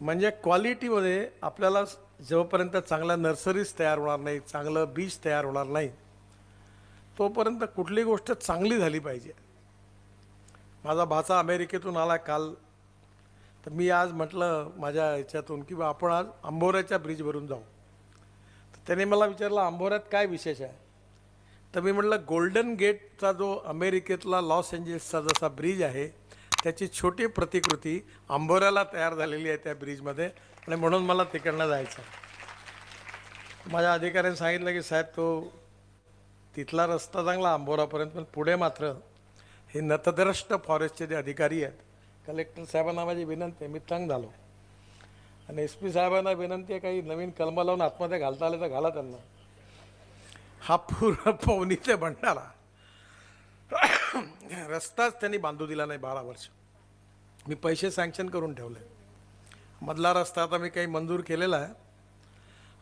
म्हणजे क्वालिटीमध्ये आपल्याला जेव्हापर्यंत चांगल्या नर्सरीज तयार होणार नाही चांगलं बीज तयार होणार नाही तोपर्यंत कुठली गोष्ट चांगली झाली पाहिजे. माझा भाचा अमेरिकेतून आला काल. तर मी आज म्हटलं माझ्या ह्याच्यातून की बा आपण आज आंबोऱ्याच्या ब्रिजवरून जाऊ. तर त्याने मला विचारलं आंबोऱ्यात काय विशेष आहे? तर मी म्हटलं गोल्डन गेटचा जो अमेरिकेतला लॉस एंजेल्सचा जसा ब्रिज आहे त्याची छोटी प्रतिकृती आंबोऱ्याला तयार झालेली आहे त्या ब्रिजमध्ये. आणि म्हणून मला तिकडनं जायचं आहे. माझ्या अधिकाऱ्याने सांगितलं की साहेब तो तिथला रस्ता चांगला आंबोरापर्यंत पण पुढे मात्र हे नतद्रष्ट फॉरेस्टचे जे अधिकारी आहेत कलेक्टर साहेबांना माझी विनंती आहे मी तंग झालो. आणि एस पी साहेबांना विनंती आहे काही नवीन कलम लावून आतमध्ये घालता आले तर घाला त्यांना. हा पूर्ण पवनी ते भंडारा. रस्ताच त्यांनी बांधू दिला नाही बारा वर्ष. मी पैसे सँक्शन करून ठेवले. मधला रस्ता आता मी काही मंजूर केलेला आहे.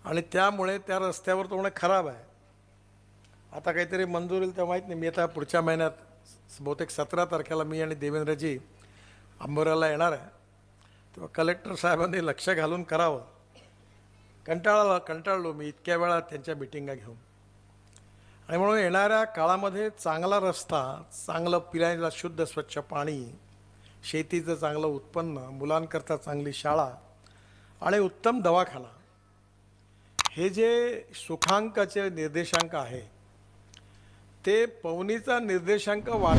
आणि त्यामुळे त्या रस्त्यावर तो होणं खराब आहे. आता काहीतरी मंजूर येईल तेव्हा माहीत नाही. मी आता पुढच्या महिन्यात बहुतेक सतरा तारखेला मी आणि देवेंद्रजी अंबोऱ्याला येणार आहे. तेव्हा कलेक्टर साहेबांनी लक्ष घालून करावं. कंटाळा कंटाळलो मी. इतक्या वेळा त्यांच्या मिटिंगा घेऊन. आणि म्हणून येणाऱ्या काळामध्ये चांगला रस्ता चांगलं पिण्याला शुद्ध स्वच्छ पाणी शेतीचं चांगलं उत्पन्न मुलांकरता चांगली शाळा आणि उत्तम दवाखाना हे जे सुखांकाचे निर्देशांक आहे ते पवनीचा निर्देशांक वाढ